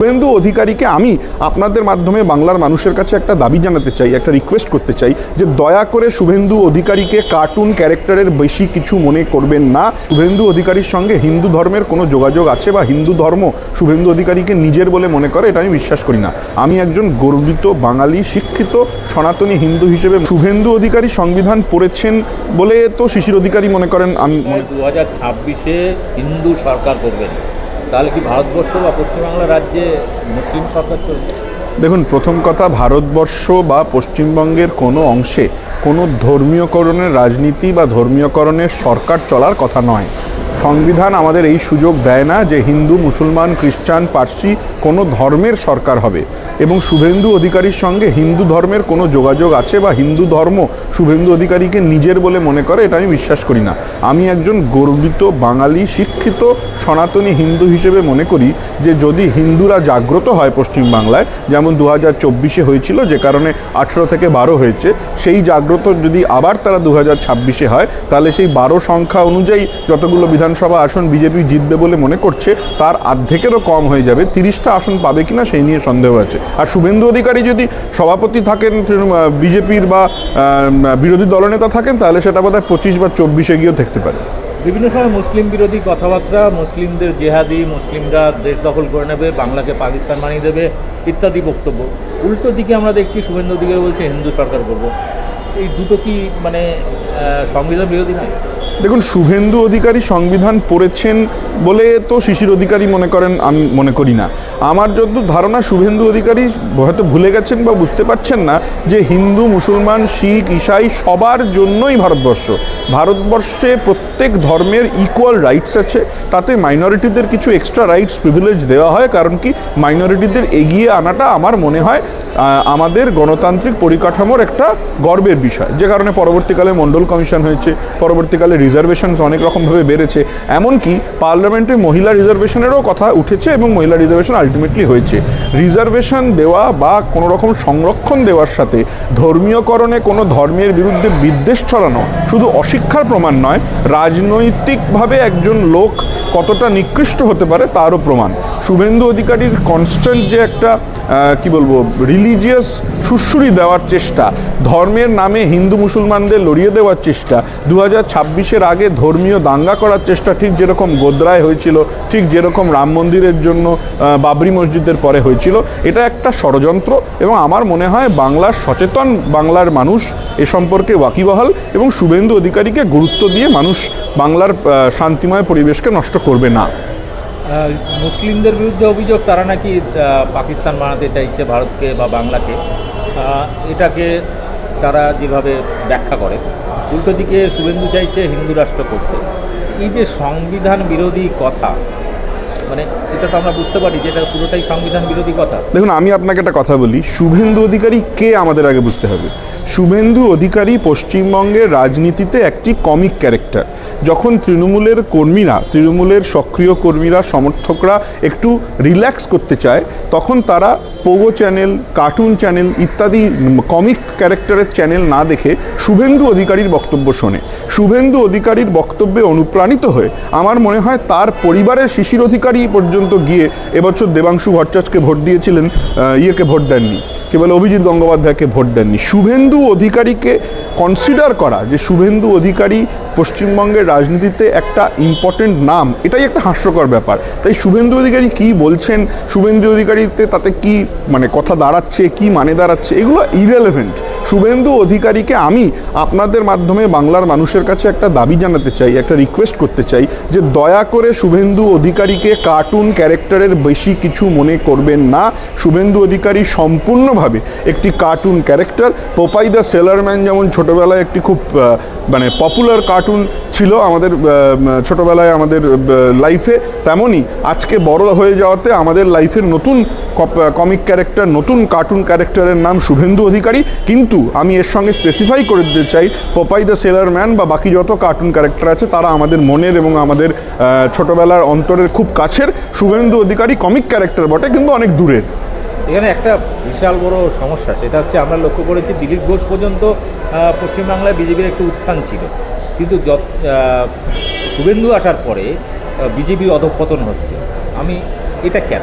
শুভেন্দু অধিকারীকে আমি আপনাদের মাধ্যমে বাংলার মানুষের কাছে একটা দাবি জানাতে চাই, একটা রিকোয়েস্ট করতে চাই যে দয়া করে শুভেন্দু অধিকারীকে কার্টুন ক্যারেক্টারের বেশি কিছু মনে করবেন না। শুভেন্দু অধিকারীর সঙ্গে হিন্দু ধর্মের কোনো যোগাযোগ আছে বা হিন্দু ধর্ম শুভেন্দু অধিকারীকে নিজের বলে মনে করে, এটা আমি বিশ্বাস করি না। আমি একজন গর্বিত বাঙালি, শিক্ষিত, সনাতনী হিন্দু হিসেবে শুভেন্দু অধিকারী সংবিধান পড়েছেন বলে তো শিশির অধিকারী মনে করেন, আমি দু হাজার ছাব্বিশে হিন্দু সরকার করবেন। তাহলে কি ভারতবর্ষ বা পশ্চিমবাংলা রাজ্যে মুসলিম সরকার চলবে দেখুন, প্রথম কথা, ভারতবর্ষ বা পশ্চিমবঙ্গের কোনো অংশে কোনো ধর্মীয়করণের রাজনীতি বা ধর্মীয়করণের সরকার চলার কথা নয়। সংবিধান আমাদের এই সুযোগ দেয় না যে হিন্দু, মুসলমান, খ্রিস্টান, পার্সি কোনো ধর্মের সরকার হবে। এবং শুভেন্দু অধিকারীর সঙ্গে হিন্দু ধর্মের কোনো যোগাযোগ আছে বা হিন্দু ধর্ম শুভেন্দু অধিকারীকে নিজের বলে মনে করে, এটা আমি বিশ্বাস করি না। আমি একজন গর্বিত বাঙালি, শিক্ষিত, সনাতনী হিন্দু হিসেবে মনে করি যে যদি হিন্দুরা জাগ্রত হয় পশ্চিমবাংলায়, যেমন দু হাজার চব্বিশে হয়েছিল, যে কারণে আঠেরো থেকে বারো হয়েছে, সেই জাগ্রত যদি আবার তারা দু হাজার ছাব্বিশে হয়, তাহলে সেই বারো সংখ্যা অনুযায়ী যতগুলো বিধানসভা আসন বিজেপি জিতবে বলে মনে করছে, তার অর্ধেকেরও কম হয়ে যাবে, তিরিশটা আসন পাবে কিনা সেই নিয়ে সন্দেহ আছে। আর শুভেন্দু অধিকারী যদি সভাপতি থাকেন বিজেপির বা বিরোধী দলনেতা থাকেন, তাহলে সেটা বোধহয় পঁচিশ বা চব্বিশে গিয়েও থাকতে পারে। বিভিন্ন সময় মুসলিম বিরোধী কথাবার্তা, মুসলিমদের জেহাদি, মুসলিমরা দেশ দখল করে নেবে, বাংলাকে পাকিস্তান বানিয়ে দেবে, ইত্যাদি বক্তব্য। উল্টো দিকে আমরা দেখছি, শুভেন্দু অধিকারী বলছে, হিন্দু সরকার করব। এই দুটো কি মানে সংবিধান বিরোধী নয়? দেখুন, শুভেন্দু অধিকারী সংবিধান পড়েছেন বলে তো শিশির অধিকারী মনে করেন, আমি মনে করি না। আমার যত ধারণা, শুভেন্দু অধিকারী হয়তো ভুলে গেছেন বা বুঝতে পারছেন না যে হিন্দু, মুসলমান, শিখ, ইসাই সবার জন্যই ভারতবর্ষ। ভারতবর্ষে প্রত্যেক ধর্মের ইকুয়াল রাইটস আছে। তাতে মাইনরিটিদের কিছু এক্সট্রা রাইটস প্রিভিলেজ দেওয়া হয়, কারণ কি মাইনরিটিদের এগিয়ে আনাটা আমার মনে হয় আমাদের গণতান্ত্রিক পরিকাঠামোর একটা গর্বের বিষয়। যে কারণে পরবর্তীকালে মণ্ডল কমিশন হয়েছে, পরবর্তীকালে রিজার্ভেশনস অনেক রকমভাবে বেড়েছে। এমনকি পার্লামেন্টে মহিলা রিজার্ভেশনেরও কথা উঠেছে এবং মহিলা রিজার্ভেশন আলটিমেটলি হয়েছে। রিজার্ভেশন দেওয়া বা কোনো রকম সংরক্ষণ দেওয়ার সাথে ধর্মীয়করণে কোনো ধর্মের বিরুদ্ধে বিদ্বেষ ছড়ানো শুধু অশিক্ষার প্রমাণ নয়, রাজনৈতিকভাবে একজন লোক কতটা নিকৃষ্ট হতে পারে তারও প্রমাণ। শুভেন্দু অধিকারীর কনস্ট্যান্ট যে একটা কি বলব রিলিজিয়াস সুশ্রুরি দেওয়ার চেষ্টা, ধর্মের নামে হিন্দু মুসলমানদের লড়িয়ে দেওয়ার চেষ্টা দু হাজার ছাব্বিশের আগে ধর্মীয় দাঙ্গা করার চেষ্টা ঠিক যেরকম গোদ্রায় হয়েছিল, ঠিক যেরকম রাম মন্দিরের জন্য বাবরি মসজিদের পরে হয়েছিল, এটা একটা ষড়যন্ত্র এবং আমার মনে হয় বাংলার সচেতন বাংলার মানুষ এ সম্পর্কে ওয়াকিবহাল এবং শুভেন্দু অধিকারীকে গুরুত্ব দিয়ে মানুষ বাংলার শান্তিময় পরিবেশকে নষ্ট করবে না। মুসলিমদের বিরুদ্ধে অভিযোগ তারা নাকি পাকিস্তান বানাতে চাইছে ভারতকে বা বাংলাকে। এটাকে তারা যেভাবে ব্যাখ্যা করে উল্টো দিকে শুভেন্দু চাইছে হিন্দু রাষ্ট্র করতে। এই যে সংবিধান বিরোধী কথা মানে এটা তো আমরা বুঝতে পারি যে এটা পুরোটাই সংবিধান বিরোধী কথা। দেখুন আমি আপনাকে একটা কথা বলি শুভেন্দু অধিকারী কে আমাদের আগে বুঝতে হবে? শুভেন্দু অধিকারী পশ্চিমবঙ্গের রাজনীতিতে একটি কমিক ক্যারেক্টার যখন তৃণমূলের কর্মীরা, তৃণমূলের সক্রিয় কর্মীরা, সমর্থকরা একটু রিল্যাক্স করতে চায়, তখন তারা পোগো চ্যানেল কার্টুন চ্যানেল ইত্যাদি কমিক ক্যারেক্টারের চ্যানেল না দেখে শুভেন্দু অধিকারীর বক্তব্য শোনে। শুভেন্দু অধিকারীর বক্তব্যে অনুপ্রাণিত হয়ে আমার মনে হয় তার পরিবারের শিশির অধিকারী পর্যন্ত গিয়ে এবছর দেবাংশু ভট্টাচার্যকে ভোট দিয়েছিলেন ইয়েকে ভোট দেননি। কেবল অভিজিৎ গঙ্গোপাধ্যায়কে ভোট দেননি। শুভেন্দু অধিকারীকে কনসিডার করা যে শুভেন্দু অধিকারী পশ্চিমবঙ্গের রাজনীতিতে একটা ইম্পর্টেন্ট নাম, এটাই একটা হাস্যকর ব্যাপার। তাই শুভেন্দু অধিকারী কি বলছেন? শুভেন্দু অধিকারীতে তাতে কি মানে কথা দাঁড়াচ্ছে, কি মানে দাঁড়াচ্ছে? এগুলো ইরেলেভেন্ট শুভেন্দু অধিকারীকে আমি আপনাদের মাধ্যমে বাংলার মানুষের কাছে একটা দাবি জানাতে চাই, একটা রিকোয়েস্ট করতে চাই যে দয়া করে শুভেন্দু অধিকারীকে কার্টুন ক্যারেক্টারের বেশি কিছু মনে করবেন না। শুভেন্দু অধিকারী সম্পূর্ণভাবে একটি cartoon character Popeye the sailorman যেমন ছোটোবেলায় একটি খুব মানে পপুলার কার্টুন ছিল আমাদের ছোটোবেলায় আমাদের লাইফে তেমনই। আজকে বড় হয়ে যাওয়াতে আমাদের লাইফের নতুন কমিক ক্যারেক্টার নতুন কার্টুন ক্যারেক্টারের নাম শুভেন্দু অধিকারী। কিন্তু আমি এর সঙ্গে স্পেসিফাই করে দিতে চাই পপাই দ্য সেলার ম্যান বা বাকি যত কার্টুন ক্যারেক্টার আছে, তারা আমাদের মনের এবং আমাদের ছোটবেলার অন্তরের খুব কাছের শুভেন্দু অধিকারী কমিক ক্যারেক্টার বটে, কিন্তু অনেক দূরের। এখানে একটা বিশাল বড় সমস্যা, সেটা হচ্ছে আমরা লক্ষ্য করেছি দিলীপ ঘোষ পর্যন্ত পশ্চিমবাংলায় বিজেপির একটু উত্থান ছিল। কিন্তু যত শুভেন্দু আসার পরে বিজেপির অধঃপতন হচ্ছে। আমি, এটা কেন?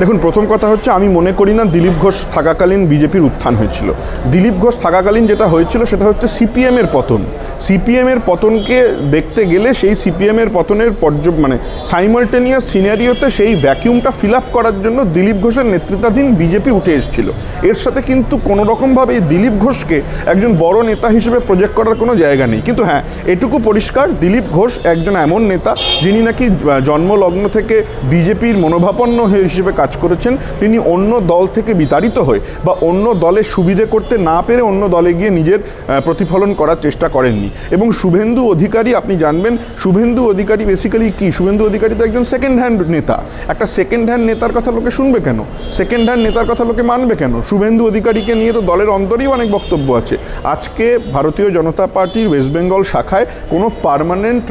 দেখুন, প্রথম কথা হচ্ছে, আমি মনে করি না দিলীপ ঘোষ থাকাকালীন বিজেপির উত্থান হয়েছিল। দিলীপ ঘোষ থাকাকালীন যেটা হয়েছিল, সেটা হচ্ছে সিপিএমের পতন। সিপিএমের পতনকে দেখতে গেলে সেই সিপিএমের পতনের পর্য মানে সাইমালটেনিয়াস সিনারিওতে সেই ভ্যাকিউমটা ফিল আপ করার জন্য দিলীপ ঘোষের নেতৃত্বাধীন বিজেপি উঠে এসেছিল। এর সাথে কিন্তু কোনো রকমভাবে এই দিলীপ ঘোষকে একজন বড় নেতা হিসেবে প্রজেক্ট করার কোনো জায়গা নেই। কিন্তু হ্যাঁ এটুকু পরিষ্কার, দিলীপ ঘোষ একজন এমন নেতা যিনি নাকি জন্মলগ্ন থেকে বিজেপির মনোভাপন্ন হিসেবে কাজ করেছেন। তিনি অন্য দল থেকে বিতাড়িত হয়ে বা অন্য দলের সুবিধে করতে না পেরে অন্য দলে গিয়ে নিজের প্রতিফলন করার চেষ্টা করেননি। এবং শুভেন্দু অধিকারী, আপনি জানবেন, শুভেন্দু অধিকারী বেসিক্যালি কি? শুভেন্দু অধিকারী তো একজন সেকেন্ড হ্যান্ড নেতা। একটা সেকেন্ড হ্যান্ড নেতার কথা লোকে শুনবে কেন? সেকেন্ড হ্যান্ড নেতার কথা লোকে মানবে কেন? শুভেন্দু অধিকারীকে নিয়ে তো দলের অন্তরেই অনেক বক্তব্য আছে। আজকে ভারতীয় জনতা পার্টির ওয়েস্ট বেঙ্গল শাখায় কোনো পার্মানেন্ট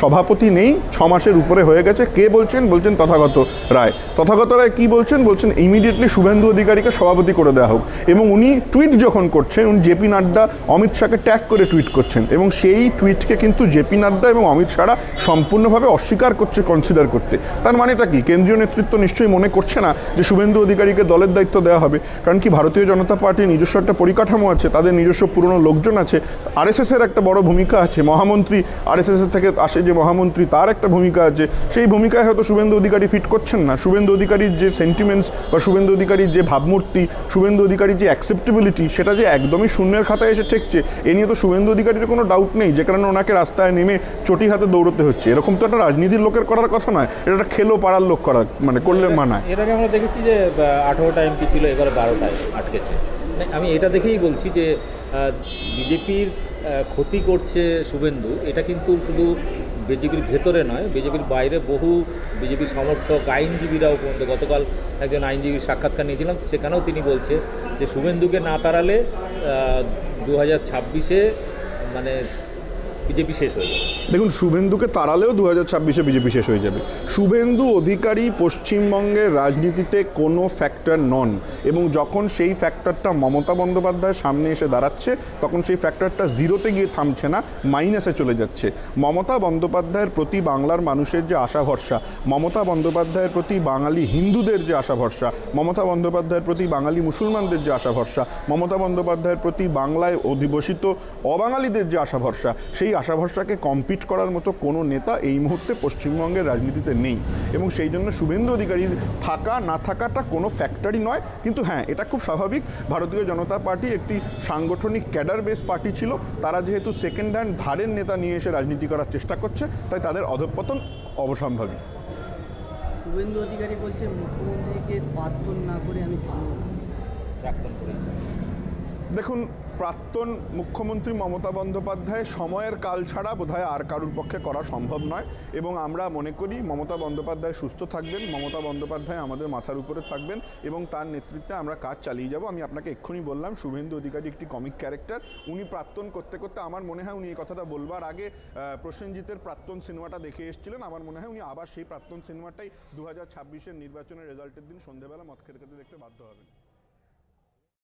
সভাপতি নেই, ছ মাসের উপরে হয়ে গেছে। কে বলছেন? বলছেন তথাগত রায়। তথাগত রায় কী বলছেন? বলছেন ইমিডিয়েটলি শুভেন্দু অধিকারীকে সভাপতি করে দেওয়া হোক। এবং উনি টুইট যখন করছেন, উনি জেপি নাড্ডা অমিত শাহকে ট্যাগ করে টুইট করছেন। এবং সেই টুইটকে কিন্তু জেপি নাড্ডা এবং অমিত শাহরা সম্পূর্ণভাবে অস্বীকার করছে কনসিডার করতে। তার মানেটা কি? কেন্দ্রীয় নেতৃত্ব নিশ্চয়ই মনে করছে না যে শুভেন্দু অধিকারীকে দলের দায়িত্ব দেওয়া হবে। কারণ কি? ভারতীয় জনতা পার্টির নিজস্ব একটা পরিকাঠামো আছে, তাদের নিজস্ব পুরনো লোকজন আছে। আরএসএসের একটা বড় ভূমিকা আছে। মহামন্ত্রী আরএসএস থেকে আসে যে মহামন্ত্রী, তার একটা ভূমিকা আছে। সেই ভূমিকায় হয়তো শুভেন্দু অধিকারী ফিট করছেন না। শুভেন্দু অধিকারীর যে সেন্টিমেন্টস বা শুভেন্দু অধিকারীর যে ভাবমূর্তি, শুভেন্দু অধিকারীর যে অ্যাকসেপ্টেবিলিটি সেটা যে একদমই শূন্যের খাতায় এসে ঠেকছে, এ নিয়ে তো শুভেন্দু অধিকারীর কোনো ডাউট নেই যে কারণে ওনাকে রাস্তায় নেমে চটি হাতে দৌড়তে হচ্ছে। এরকম তো একটা রাজনীতির লোকের করার কথা নয় এটা একটা খেলো পাড়ার লোক করা মানে করলে মানায়। এর আগে আমরা দেখেছি যে আঠেরোটা এমপি ছিল এবারে বারোটায় আটকেছে। মানে আমি এটা দেখেই বলছি যে বিজেপির ক্ষতি করছে শুভেন্দু এটা কিন্তু শুধু বিজেপির ভেতরে নয় বিজেপির বাইরে বহু বিজেপির সমর্থক আইনজীবীরাও পর্যন্ত গতকাল একজন আইনজীবীর সাক্ষাৎকার নিয়েছিলাম সেখানেও তিনি বলছে যে শুভেন্দুকে না তাড়ালে দু হাজার ছাব্বিশে মানে বিজেপি শেষ হয়ে যাবে। দেখুন, শুভেন্দুকে তাড়ালেও দু হাজার ছাব্বিশে বিজেপি শেষ হয়ে যাবে। শুভেন্দু অধিকারী পশ্চিমবঙ্গের রাজনীতিতে কোনো ফ্যাক্টর নন এবং যখন সেই ফ্যাক্টরটা মমতা বন্দ্যোপাধ্যায়ের সামনে এসে দাঁড়াচ্ছে, তখন সেই ফ্যাক্টরটা জিরোতে গিয়ে থামছে না মাইনাসে চলে যাচ্ছে। মমতা বন্দ্যোপাধ্যায়ের প্রতি বাংলার মানুষের যে আশা ভরসা মমতা বন্দ্যোপাধ্যায়ের প্রতি বাঙালি হিন্দুদের যে আশা ভরসা মমতা বন্দ্যোপাধ্যায়ের প্রতি বাঙালি মুসলমানদের যে আশা ভরসা মমতা বন্দ্যোপাধ্যায়ের প্রতি বাংলায় অধিবসিত অবাঙালিদের যে আশা ভরসা সেই আশা ভরসাকে কম্পিট করার মতো কোনো নেতা এই মুহূর্তে পশ্চিমবঙ্গের রাজনীতিতে নেই। এবং সেই জন্য শুভেন্দু অধিকারীর থাকা না থাকাটা কোনো ফ্যাক্টরি নয়। কিন্তু হ্যাঁ এটা খুব স্বাভাবিক। ভারতীয় জনতা পার্টি একটি সাংগঠনিক ক্যাডার বেস পার্টি ছিল। তারা যেহেতু সেকেন্ড হ্যান্ড ধারের নেতা নিয়ে এসে রাজনীতি করার চেষ্টা করছে তাই তাদের অধঃপতন অবসম্ভাবী। শুভেন্দু অধিকারী বলছে মুখ্যমন্ত্রীকে না করে আমি প্রাক্তন করেছে দেখুন, প্রাক্তন মুখ্যমন্ত্রী মমতা বন্দ্যোপাধ্যায় সময়ের কাল ছাড়া বোধহয় আর কারুর পক্ষে করা সম্ভব নয়। এবং আমরা মনে করি, মমতা বন্দ্যোপাধ্যায় সুস্থ থাকবেন, মমতা বন্দ্যোপাধ্যায় আমাদের মাথার উপরে থাকবেন এবং তার নেতৃত্বে আমরা কাজ চালিয়ে যাব। আমি আপনাকে এক্ষুনি বললাম, শুভেন্দু অধিকারী একটি কমিক ক্যারেক্টার উনি প্রাক্তন করতে করতে আমার মনে হয় উনি এই কথাটা বলবার আগে প্রসেনজিতের প্রাক্তন সিনেমাটা দেখে এসেছিলেন। আমার মনে হয় উনি আবার সেই প্রাক্তন সিনেমাটাই দু হাজার ছাব্বিশের নির্বাচনের রেজাল্টের দিন সন্ধেবেলা মদ খেতে খেতে দেখতে বাধ্য হবেন।